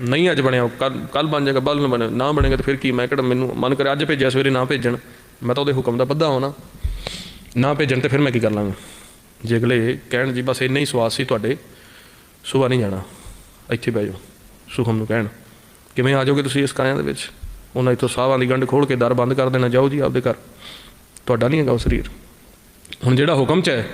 ਨਹੀਂ ਅੱਜ ਬਣਿਆ ਕੱਲ ਕੱਲ ਬਣ ਜਾਏਗਾ, ਬਲ ਨੂੰ ਬਣੇ, ਨਾ ਬਣੇਗਾ ਤਾਂ ਫਿਰ ਕੀ, ਮੈਂ ਕਿਹੜਾ ਮੈਨੂੰ ਮਨ ਕਰੇ ਅੱਜ ਭੇਜਿਆ ਸਵੇਰੇ ਨਾ ਭੇਜਣ, ਮੈਂ ਤਾਂ ਉਹਦੇ ਹੁਕਮ ਦਾ ਬੱਧਾ ਹੋਣਾ। ਨਾ ਭੇਜਣ ਤੇ ਫਿਰ ਮੈਂ ਕੀ ਕਰ ਲਾਂਗਾ? ਜੇ ਅਗਲੇ ਕਹਿਣ ਜੀ ਬਸ ਇੰਨਾ ਹੀ ਸਵਾਸ ਸੀ ਤੁਹਾਡੇ, ਸੁਬਾਹ ਨਹੀਂ ਜਾਣਾ, ਇੱਥੇ ਬਹਿ ਜਾਓ, ਸੁਖਮ ਨੂੰ ਕਹਿਣ। ਕਿਵੇਂ ਆ ਜਾਓਗੇ ਤੁਸੀਂ ਇਸ ਕਾਇਆਂ ਦੇ ਵਿੱਚ? ਉਹਨਾਂ ਇੱਥੋਂ ਸਾਹਾਂ ਦੀ ਗੰਢ ਖੋਲ ਕੇ ਦਰ ਬੰਦ ਕਰ ਦੇਣਾ, ਜਾਓ ਜੀ ਆਪਦੇ ਘਰ। ਤੁਹਾਡਾ ਨਹੀਂ ਹੈਗਾ ਉਹ ਸਰੀਰ। ਹੁਣ ਜਿਹੜਾ ਹੁਕਮ ਚ ਹੈ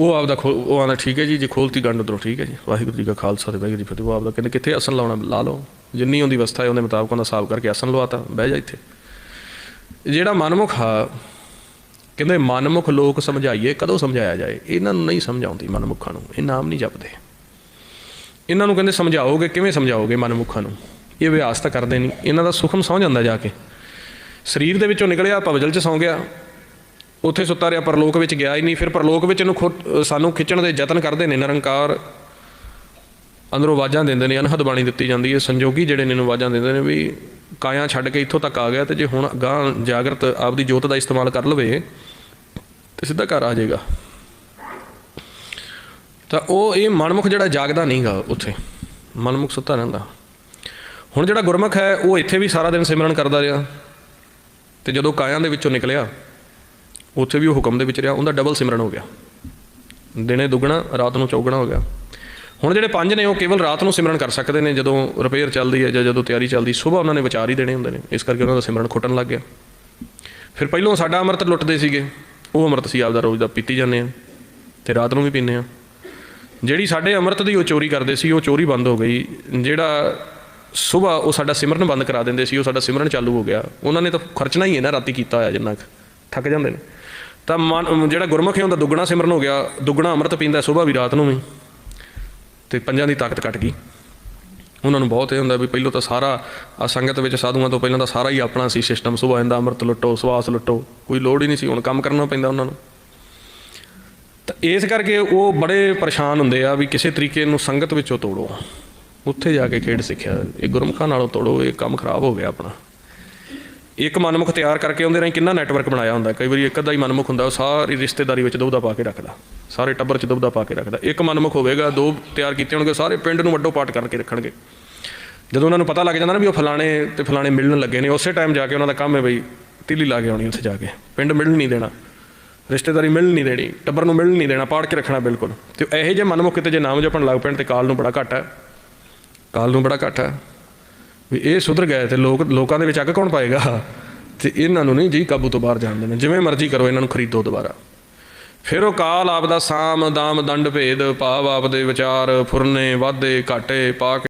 ਉਹ ਆਪਦਾ ਖੋ- ਉਹ ਆਂਦਾ, ਠੀਕ ਹੈ ਜੀ, ਜੇ ਖੋਲਤੀ ਗੰਢ ਉਧਰੋਂ, ਠੀਕ ਹੈ ਜੀ। ਵਾਹਿਗੁਰੂ ਜੀ ਕਾ ਖਾਲਸਾ ਤੇ ਵਾਹਿਗੁਰੂ ਜੀ ਕੀ ਫਤਿਹ। ਉਹ ਆਪਦਾ ਕਹਿੰਦੇ, ਕਿੱਥੇ ਅਸਨ ਲਾਉਣਾ? ਲਾ ਲਓ। ਜਿੰਨੀ ਉਹਦੀ ਅਵਸਥਾ ਹੈ, ਉਹਦੇ ਮੁਤਾਬਕ ਉਹਦਾ ਹਿਸਾਬ ਕਰਕੇ ਆਸਨ ਲਵਾਤਾ, ਬਹਿ ਜਾ ਇੱਥੇ। ਜਿਹੜਾ ਮਨਮੁਖ ਆ, ਕਹਿੰਦੇ ਮਨਮੁਖ ਲੋਕ ਸਮਝਾਈਏ, ਕਦੋਂ ਸਮਝਾਇਆ ਜਾਏ? ਇਹਨਾਂ ਨੂੰ ਨਹੀਂ ਸਮਝਾਉਂਦੀ ਮਨਮੁਖਾਂ ਨੂੰ। ਇਹ ਨਾਮ ਨਹੀਂ ਜਪਦੇ। ਇਹਨਾਂ ਨੂੰ ਕਹਿੰਦੇ, ਸਮਝਾਓਗੇ? ਕਿਵੇਂ ਸਮਝਾਓਗੇ ਮਨਮੁਖਾਂ ਨੂੰ? ਇਹ ਅਭਿਆਸ ਤਾਂ ਕਰਦੇ ਨਹੀਂ। ਇਹਨਾਂ ਦਾ ਸੁਖਮ ਸੌਂ ਜਾਂਦਾ ਜਾ ਕੇ। ਸਰੀਰ ਦੇ ਵਿੱਚੋਂ ਨਿਕਲਿਆ, ਭਵਜਲ ਚ ਸੌਂ ਗਿਆ। ਉੱਥੇ ਸੁੱਤਾ ਰਿਹਾ, ਪਰਲੋਕ ਵਿੱਚ ਗਿਆ ਹੀ ਨਹੀਂ। ਫਿਰ ਪਰਲੋਕ ਵਿੱਚ ਇਹਨੂੰ ਖੁਦ ਸਾਨੂੰ ਖਿੱਚਣ ਦੇ ਯਤਨ ਕਰਦੇ ਨੇ, ਨਿਰੰਕਾਰ ਅੰਦਰੋਂ ਆਵਾਜ਼ਾਂ ਦਿੰਦੇ ਨੇ, ਅਨਹਦ ਬਾਣੀ ਦਿੱਤੀ ਜਾਂਦੀ ਹੈ, ਸੰਜੋਗੀ ਜਿਹੜੇ ਨੇ ਇਹਨੂੰ ਆਵਾਜ਼ਾਂ ਦਿੰਦੇ ਨੇ ਵੀ ਕਾਇਆ ਛੱਡ ਕੇ ਇੱਥੋਂ ਤੱਕ ਆ ਗਿਆ ਤੇ ਜੇ ਹੁਣ ਗਾਂ ਜਾਗਰਤ ਆਪਦੀ ਜੋਤ ਦਾ ਇਸਤੇਮਾਲ ਕਰ ਲਵੇ ਤੇ ਸਿੱਧਾ ਘਰ ਆ ਜਾਏਗਾ। ਤਾਂ ਉਹ ਇਹ ਮਨਮੁਖ ਜਿਹੜਾ ਜਾਗਦਾ ਨਹੀਂਗਾ ਉੱਥੇ, ਮਨਮੁਖ ਸੁੱਤਾ ਰਹਿੰਦਾ। ਹੁਣ ਜਿਹੜਾ ਗੁਰਮੁਖ ਹੈ, ਉਹ ਇੱਥੇ ਵੀ ਸਾਰਾ ਦਿਨ ਸਿਮਰਨ ਕਰਦਾ ਰਿਹਾ ਤੇ ਜਦੋਂ ਕਾਇਆਂ ਦੇ ਵਿੱਚੋਂ ਨਿਕਲਿਆ ਉੱਥੇ ਵੀ ਉਹ ਹੁਕਮ ਦੇ ਵਿੱਚ ਰਿਹਾ, ਉਹਦਾ ਡਬਲ ਸਿਮਰਨ ਹੋ ਗਿਆ। ਦਿਨੇ ਦੁੱਗਣਾ, ਰਾਤ ਨੂੰ ਚੌਗਣਾ ਹੋ ਗਿਆ। ਹੁਣ ਜਿਹੜੇ ਪੰਜ ਨੇ, ਉਹ ਕੇਵਲ ਰਾਤ ਨੂੰ ਸਿਮਰਨ ਕਰ ਸਕਦੇ ਨੇ, ਜਦੋਂ ਰਿਪੇਅਰ ਚੱਲਦੀ ਹੈ ਜਾਂ ਜਦੋਂ ਤਿਆਰੀ ਚੱਲਦੀ, ਸਵੇਰ ਉਹਨਾਂ ਨੇ ਵਿਚਾਰ ਹੀ ਦੇਣੇ ਹੁੰਦੇ ਨੇ। ਇਸ ਕਰਕੇ ਉਹਨਾਂ ਦਾ ਸਿਮਰਨ ਖੁੱਟਣ ਲੱਗ ਗਿਆ। ਫਿਰ ਪਹਿਲੋਂ ਸਾਡਾ ਅੰਮ੍ਰਿਤ ਲੁੱਟਦੇ ਸੀਗੇ। ਉਹ ਅੰਮ੍ਰਿਤ ਸੀ ਆਪਦਾ ਰੋਜ਼ ਦਾ ਪੀਤੀ ਜਾਂਦੇ ਆ ਤੇ ਰਾਤ ਨੂੰ ਵੀ ਪੀਂਦੇ ਆ ਜਿਹੜੀ ਸਾਡੇ ਅੰਮ੍ਰਿਤ ਦੀ ਉਹ ਚੋਰੀ ਕਰਦੇ ਸੀ, ਉਹ ਚੋਰੀ ਬੰਦ ਹੋ ਗਈ। ਜਿਹੜਾ ਸਵੇਰ ਉਹ ਸਾਡਾ ਸਿਮਰਨ ਬੰਦ ਕਰਾ ਦਿੰਦੇ ਸੀ, ਉਹ ਸਾਡਾ ਸਿਮਰਨ ਚਾਲੂ ਹੋ ਗਿਆ। ਉਹਨਾਂ ਨੇ ਤਾਂ ਖਰਚਣਾ ਹੀ ਹੈ ਨਾ, ਰਾਤੀ ਕੀਤਾ ਹੋਇਆ ਜਿੰਨਾ ਕੁ। ਥੱਕ ਜਾਂਦੇ ਨੇ। ਤਾਂ ਮਨ ਜਿਹੜਾ ਗੁਰਮੁਖੀ ਹੁੰਦਾ ਦੁੱਗਣਾ ਸਿਮਰਨ ਹੋ ਗਿਆ, ਦੁੱਗਣਾ ਅੰਮ੍ਰਿਤ ਪੀਂਦਾ ਸਵੇਰ ਵੀ ਰਾਤ ਨੂੰ ਵੀ। ਤੇ ਪੰਜਾਂ ਦੀ ਤਾਕਤ ਘਟ ਗਈ। ਉਹਨਾਂ ਨੂੰ ਬਹੁਤ ਇਹ ਹੁੰਦਾ ਵੀ ਪਹਿਲਾਂ ਤਾਂ ਸਾਰਾ ਆ ਸੰਗਤ ਵਿੱਚ ਸਾਧੂਆਂ ਤੋਂ ਪਹਿਲਾਂ ਤਾਂ ਸਾਰਾ ਹੀ ਆਪਣਾ ਸੀ ਸਿਸਟਮ ਸੁਭਾ ਜਾਂਦਾ, ਅੰਮ੍ਰਿਤ ਲੁੱਟੋ, ਸਵਾਸ ਲੁੱਟੋ, ਕੋਈ ਲੋੜ ਹੀ ਨਹੀਂ ਸੀ, ਹੁਣ ਕੰਮ ਕਰਨਾ ਪੈਂਦਾ ਉਹਨਾਂ ਨੂੰ। ਤਾਂ ਇਸ ਕਰਕੇ ਉਹ ਬੜੇ ਪਰੇਸ਼ਾਨ ਹੁੰਦੇ ਆ ਵੀ ਕਿਸੇ ਤਰੀਕੇ ਨੂੰ ਸੰਗਤ ਵਿੱਚੋਂ ਤੋੜੋ। ਉੱਥੇ ਜਾ ਕੇ ਖੇਡ ਸਿੱਖਿਆ, ਇਹ ਗੁਰਮੁਖਾਂ ਨਾਲੋਂ ਤੋੜੋ, ਇਹ ਕੰਮ ਖਰਾਬ ਹੋ ਗਿਆ ਆਪਣਾ। ਇੱਕ ਮਨਮੁਖ ਤਿਆਰ ਕਰਕੇ ਉਹਦੇ ਰਾਹੀਂ, ਕਿੰਨਾ ਨੈਟਵਰਕ ਬਣਾਇਆ ਹੁੰਦਾ? ਕਈ ਵਾਰੀ ਇੱਕ ਅੱਧਾ ਹੀ ਮਨਮੁਖ ਹੁੰਦਾ, ਉਹ ਸਾਰੀ ਰਿਸ਼ਤੇਦਾਰੀ ਵਿੱਚ ਦੁਬਦਾ ਪਾ ਕੇ ਰੱਖਦਾ। ਸਾਰੇ ਟੱਬਰ 'ਚ ਦੁਬਦਾ ਪਾ ਕੇ ਰੱਖਦਾ। ਇੱਕ ਮਨਮੁਖ ਹੋਵੇਗਾ, ਦੋ ਤਿਆਰ ਕੀਤੇ ਹੋਣਗੇ, ਸਾਰੇ ਪਿੰਡ ਨੂੰ ਵੱਡੋ ਪਾਟ ਕਰਕੇ ਰੱਖਣਗੇ। ਜਦੋਂ ਉਹਨਾਂ ਨੂੰ ਪਤਾ ਲੱਗ ਜਾਂਦਾ ਨਾ ਵੀ ਉਹ ਫਲਾਣੇ ਤੇ ਫਲਾਣੇ ਮਿਲਣ ਲੱਗੇ ਨੇ, ਉਸੇ ਟਾਈਮ ਜਾ ਕੇ ਉਹਨਾਂ ਦਾ ਕੰਮ ਹੈ ਬਈ, ਤਿੱਲੀ ਲਾ ਕੇ ਆਉਣੀ ਉੱਥੇ ਜਾ ਕੇ। ਪਿੰਡ ਮਿਲਣ ਨਹੀਂ ਦੇਣਾ। ਰਿਸ਼ਤੇਦਾਰੀ ਮਿਲਣ ਨਹੀਂ ਦੇਣੀ। ਟੱਬਰ ਨੂੰ ਮਿਲਣ ਨਹੀਂ ਦੇਣਾ ਪਾੜ ਕੇ ਰੱਖਣਾ ਬਿਲਕੁਲ। ਤੇ ਇਹੋ ਜਿਹੇ ਮਨਮੁਖ ਕਿਤੇ ਜੇ ਨਾਮ ਜਪਣ ਲੱਗ ਪੈਣ ਤੇ ਕਾਲ ਨੂੰ ਬੜਾ ਘੱਟ ਹੈ। ਕਾਲ ਨੂੰ ਬੜਾ ਘੱਟ ਹੈ। ਵੀ ਇਹ ਸੁਧਰ ਗਏ ਤੇ ਲੋਕ ਲੋਕਾਂ ਦੇ ਵਿੱਚ ਅੱਗ ਕੌਣ ਪਾਏਗਾ? ਤੇ ਇਹਨਾਂ ਨੂੰ ਨਹੀਂ ਜੀ ਕਾਬੂ ਤੋਂ ਬਾਹਰ ਜਾਣ ਦੇਣਾ। ਜਿਵੇਂ ਮਰਜ਼ੀ ਕਰੋ, ਇਹਨਾਂ ਨੂੰ ਖਰੀਦੋ ਦੁਬਾਰਾ। ਫਿਰ ਉਹ ਕਾਲ ਆਪ ਦਾ ਸਾਮ, ਦਾਮ, ਦੰਡ ਭੇਦ, ਭਾਵ ਆਪਦੇ ਵਿਚਾਰ ਫੁਰਨੇ, ਵਾਧੇ, ਘਾਟੇ ਪਾ ਕੇ